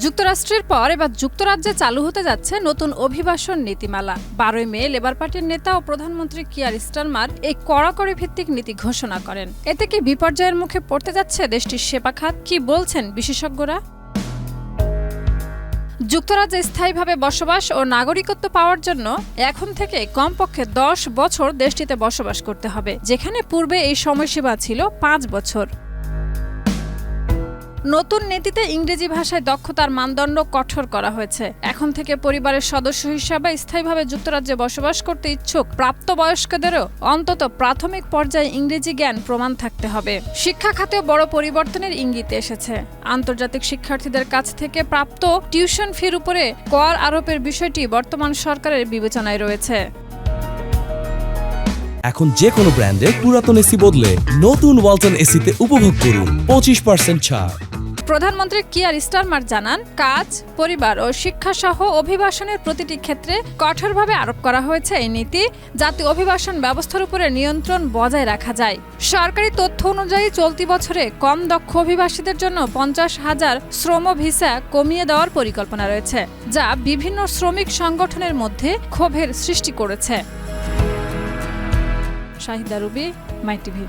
যুক্তরাষ্ট্রের পর এবার যুক্তরাজ্যে চালু হতে যাচ্ছে নতুন অভিবাসন নীতিমালা। বারোই মে লেবার পার্টির নেতা ও প্রধানমন্ত্রী কিয়ার স্টারমার এই কড়াকড়ি ভিত্তিক নীতি ঘোষণা করেন। এতে কি বিপর্যয়ের মুখে পড়তে যাচ্ছে দেশটির সেবা খাত, কি বলছেন বিশেষজ্ঞরা? যুক্তরাজ্যে স্থায়ীভাবে বসবাস ও নাগরিকত্ব পাওয়ার জন্য এখন থেকে কমপক্ষে দশ বছর দেশটিতে বসবাস করতে হবে, যেখানে পূর্বে এই সময়সীমা ছিল পাঁচ বছর। নতুন নীতিতে ইংরেজি ভাষায় দক্ষতার মানদণ্ড কঠোর করা হয়েছে। এখন থেকে পরিবারের সদস্য হিসাবে স্থায়ীভাবে যুক্তরাজ্যে বসবাস করতে ইচ্ছুক প্রাপ্তবয়স্কদেরও অন্তত প্রাথমিক পর্যায়ে ইংরেজি জ্ঞান প্রমাণ থাকতে হবে। শিক্ষা খাতেও বড় পরিবর্তনের ইঙ্গিত এসেছে। আন্তর্জাতিক শিক্ষার্থীদের কাছ থেকে প্রাপ্ত টিউশন ফির উপরে কর আরোপের বিষয়টি বর্তমান সরকারের বিবেচনায় রয়েছে। এখন যে কোনো ব্র্যান্ডের পুরাতন এসি বদলে নতুন ওয়ালটন এসিতে উপভোগ করুন পঁচিশ পার্সেন্ট ছাড়। প্রধানমন্ত্রী কিয়ার স্টারমার জানান, কাজ, পরিবার ও শিক্ষা সহ অভিবাসনের প্রতিটি ক্ষেত্রে কঠোরভাবে আরোপ করা হয়েছে এই নীতি যাতে অভিবাসন ব্যবস্থার উপরে নিয়ন্ত্রণ বজায় রাখা যায়। সরকারি তথ্য অনুযায়ী চলতি বছরে কম দক্ষ অভিবাসীদের জন্য পঞ্চাশ হাজার শ্রম ভিসা কমিয়ে দেওয়ার পরিকল্পনা রয়েছে, যা বিভিন্ন শ্রমিক সংগঠনের মধ্যে ক্ষোভের সৃষ্টি করেছে। Shahida Ruby, my TV.